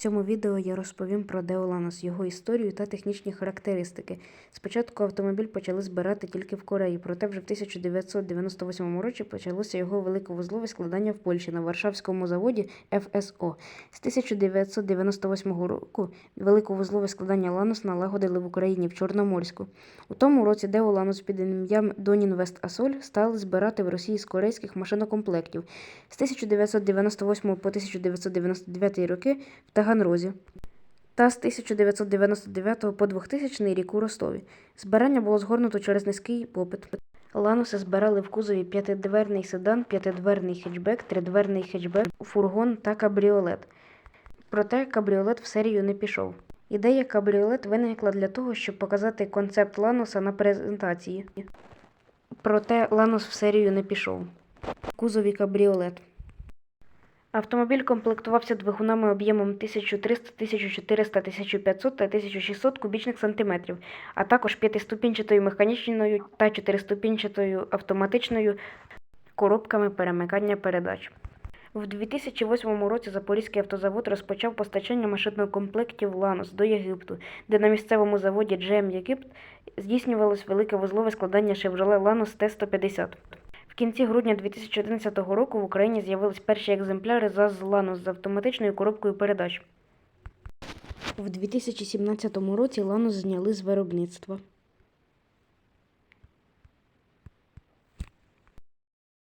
цьому відео я розповім про Део Ланос, його історію та технічні характеристики. Спочатку автомобіль почали збирати тільки в Кореї, проте вже в 1998 році почалося його великовузлове складання в Польщі на Варшавському заводі ФСО. З 1998 року великовузлове складання Ланос налагодили в Україні в Чорноморську. У тому році Део Ланос під ім'ям Донінвест Асоль стали збирати в Росії з корейських машинокомплектів. З 1998 по 1999 роки в Таганрозі та з 1999 по 2000 рік у Ростові. Збирання було згорнуто через низький попит. Лануси збирали в кузові п'ятидверний седан, п'ятидверний хетчбек, тридверний хетчбек, фургон та кабріолет. Проте кабріолет в серію не пішов. Ідея кабріолет виникла для того, щоб показати концепт Лануса на презентації. Проте Ланус в серію не пішов. Кузові кабріолет. Автомобіль комплектувався двигунами об'ємом 1300, 1400, 1500 та 1600 кубічних сантиметрів, а також п'ятиступінчатою механічною та чотириступінчатою автоматичною коробками перемикання передач. В 2008 році Запорізький автозавод розпочав постачання машинокомплектів «Ланос» до Єгипту, де на місцевому заводі GM Єгипт здійснювалось велике вузлове складання Chevrolet Lanos T150. Кінці грудня 2011 року в Україні з'явились перші екземпляри ЗАЗ Ланос з автоматичною коробкою передач. В 2017 році Ланус зняли з виробництва.